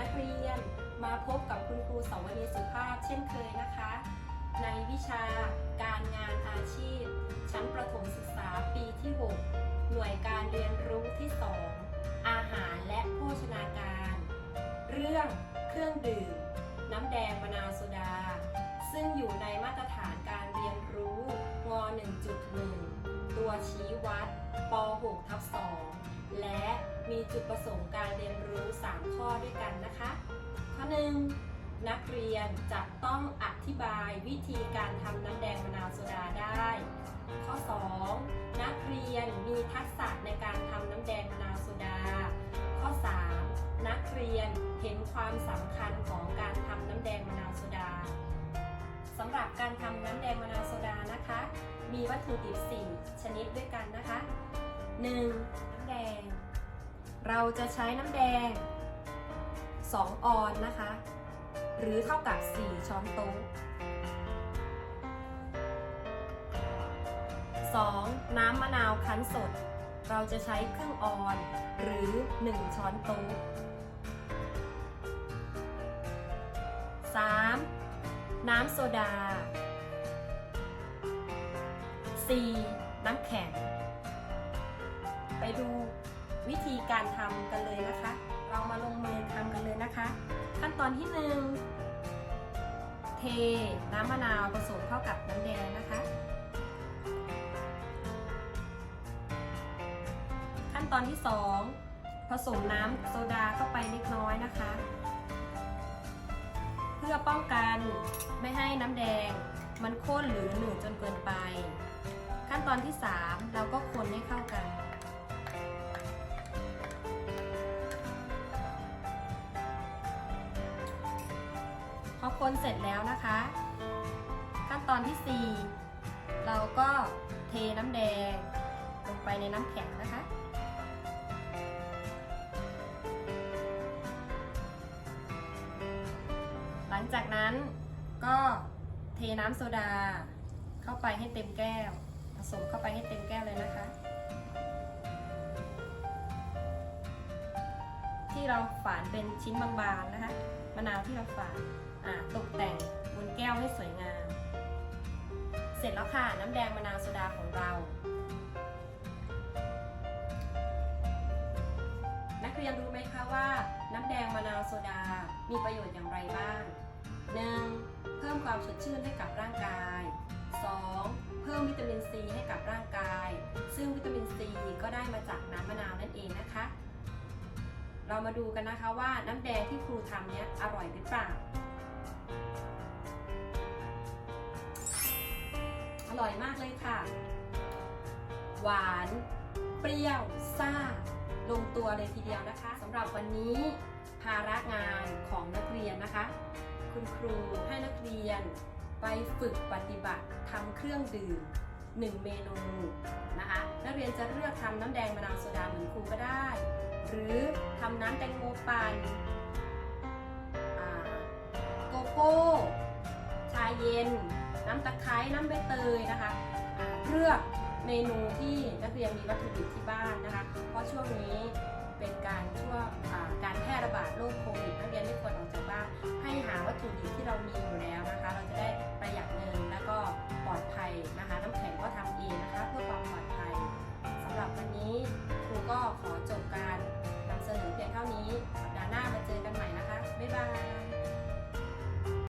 นักเรียนมาพบกับคุณครูสวนีสุภาพเช่นเคยนะคะ ในวิชาการงานอาชีพ ชั้นประถมศึกษาปีที่ 6 หน่วยการเรียนรู้ที่ 2 อาหารและโภชนาการ เรื่องเครื่องดื่ม น้ำแดงมะนาวโซดา ซึ่งอยู่ในมาตรฐานการเรียนรู้ง 1.1 ตัวชี้วัดป .6 ทับ 2 และ มีจุดประสงค์การเรียนรู้ 3 ข้อด้วยกันนะคะ ข้อ 1. นักเรียนจะต้องอธิบายวิธีการทำน้ำแดงมะนาวโซดาได้ ข้อ 2. นักเรียนมีทักษะในการทำน้ำแดงมะนาวโซดา ข้อ 3. นักเรียนเห็นความสำคัญของการทำน้ำแดงมะนาวโซดาสำหรับการทำน้ำแดงมะนาวโซดานะคะ มีวัตถุดิบ 4 ชนิดด้วยกันนะคะ 1. น้ำแดง เราจะใช้น้ำแดง 2 ออนนะคะ หรือเท่ากับ 4 ช้อนโต๊ะ 2. น้ำมะนาวคั้นสด เราจะใช้ครึ่งออน หรือ 1 ช้อนโต๊ะ 3. น้ำโซดา 4. น้ำแข็ง ไปดู วิธีการทำกันเลยนะคะ เรามาลงมือทำกันเลยนะคะ ขั้นตอนที่1เทน้ำมะนาวผสมเข้ากับน้ำแดงนะคะ ขั้นตอนที่2ผสมน้ำโซดาเข้าไปเล็กน้อยนะคะ เพื่อป้องกันไม่ให้น้ำแดงมันข้นหรือหนืดจนเกินไป ขั้นตอนที่ 3 เราก็คนให้เข้ากัน คนเสร็จแล้วนะคะ ขั้นตอนที่ 4 เราก็เทน้ำแดงลงไปในน้ำแข็งนะคะหลังจากนั้นก็เทน้ำโซดาเข้าไปให้เต็มแก้ว ผสมเข้าไปให้เต็มแก้วเลยนะคะ ที่เราฝานเป็นชิ้นบางๆนะคะมะนาวที่เราฝาน ตกแต่งบนแก้วให้สวยงาม เสร็จแล้วค่ะน้ำแดงมะนาวโซดาของเรา นักเรียนรู้ไหมคะว่า น้ำแดงมะนาวโซดา มีประโยชน์อย่างไรบ้าง 1. เพิ่มความสดชื่นให้กับร่างกาย 2. เพิ่มวิตามินซีให้กับร่างกาย ซึ่งวิตามินซีก็ได้มาจากน้ำมะนาวนั่นเองนะคะ เรามาดูกันนะคะว่าน้ำแดงที่ครูทำเนี้ยอร่อยหรือเปล่า ร่อยมากเลยค่ะ หวาน เปรี้ยว ซ่า ลงตัวเลยทีเดียวนะคะสำหรับวันนี้ภาระงานของนักเรียนนะคะ คุณครูให้นักเรียนไปฝึกปฏิบัติทำเครื่องดื่ม1เมนูนะคะนักเรียนจะเลือกทำน้ำแดงมะนาวโซดาเหมือนครูก็ได้ หรือทำน้ำแตงโมปั่นอ่าโกโก้ ชาเย็น น้ำตะไคร้น้ำใบเตยนะคะเลือกเมนูที่นักเรียนมีวัตถุดิบที่บ้านนะคะ เพราะช่วงนี้เป็นการช่วงการแพร่ระบาดโรคโควิดนักเรียนไม่ควรออกจากบ้านให้หาวัตถุดิบที่เรามี